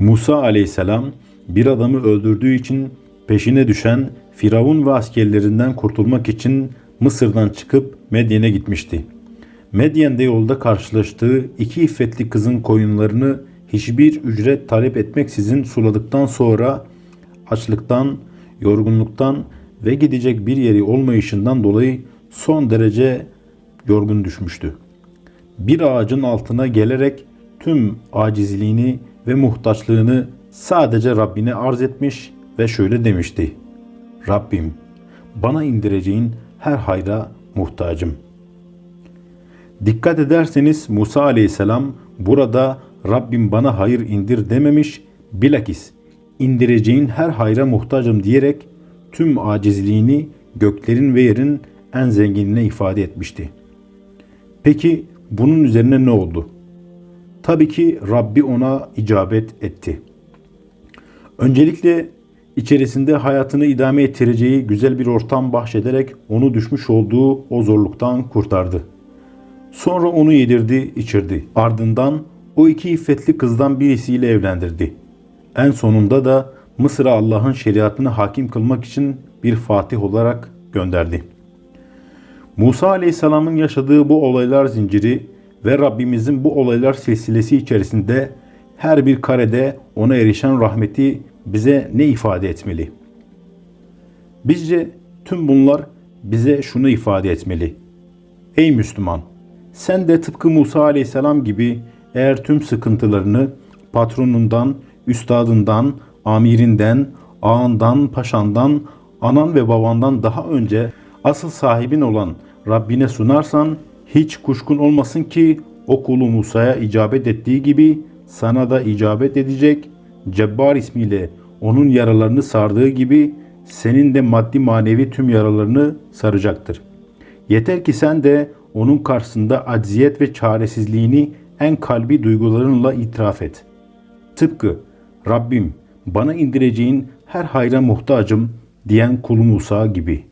Musa aleyhisselam bir adamı öldürdüğü için peşine düşen Firavun ve askerlerinden kurtulmak için Mısır'dan çıkıp Medyen'e gitmişti. Medyen'de yolda karşılaştığı iki iffetli kızın koyunlarını hiçbir ücret talep etmeksizin suladıktan sonra açlıktan, yorgunluktan ve gidecek bir yeri olmayışından dolayı son derece yorgun düşmüştü. Bir ağacın altına gelerek tüm acizliğini ve muhtaçlığını sadece Rabbine arz etmiş ve şöyle demişti. Rabbim bana indireceğin her hayra muhtacım. Dikkat ederseniz Musa aleyhisselam burada Rabbim bana hayır indir dememiş, bilakis indireceğin her hayra muhtacım diyerek tüm acizliğini göklerin ve yerin en zenginine ifade etmişti. Peki bunun üzerine ne oldu? Tabii ki Rabbi ona icabet etti. Öncelikle içerisinde hayatını idame ettireceği güzel bir ortam bahşederek onu düşmüş olduğu o zorluktan kurtardı. Sonra onu yedirdi, içirdi. Ardından o iki iffetli kızdan birisiyle evlendirdi. En sonunda da Mısır'a Allah'ın şeriatını hakim kılmak için bir fatih olarak gönderdi. Musa Aleyhisselam'ın yaşadığı bu olaylar zinciri ve Rabbimizin bu olaylar silsilesi içerisinde her bir karede ona erişen rahmeti bize ne ifade etmeli? Bizce tüm bunlar bize şunu ifade etmeli. Ey Müslüman! Sen de tıpkı Musa Aleyhisselam gibi eğer tüm sıkıntılarını patronundan, üstadından, amirinden, ağandan, paşandan, anan ve babandan daha önce asıl sahibin olan Rabbine sunarsan hiç kuşkun olmasın ki o kulu Musa'ya icabet ettiği gibi sana da icabet edecek. Cebbar ismiyle onun yaralarını sardığı gibi senin de maddi manevi tüm yaralarını saracaktır. Yeter ki sen de onun karşısında acziyet ve çaresizliğini en kalbi duygularınla itiraf et. Tıpkı Rabbim bana indireceğin her hayra muhtacım diyen kulu Musa gibi.''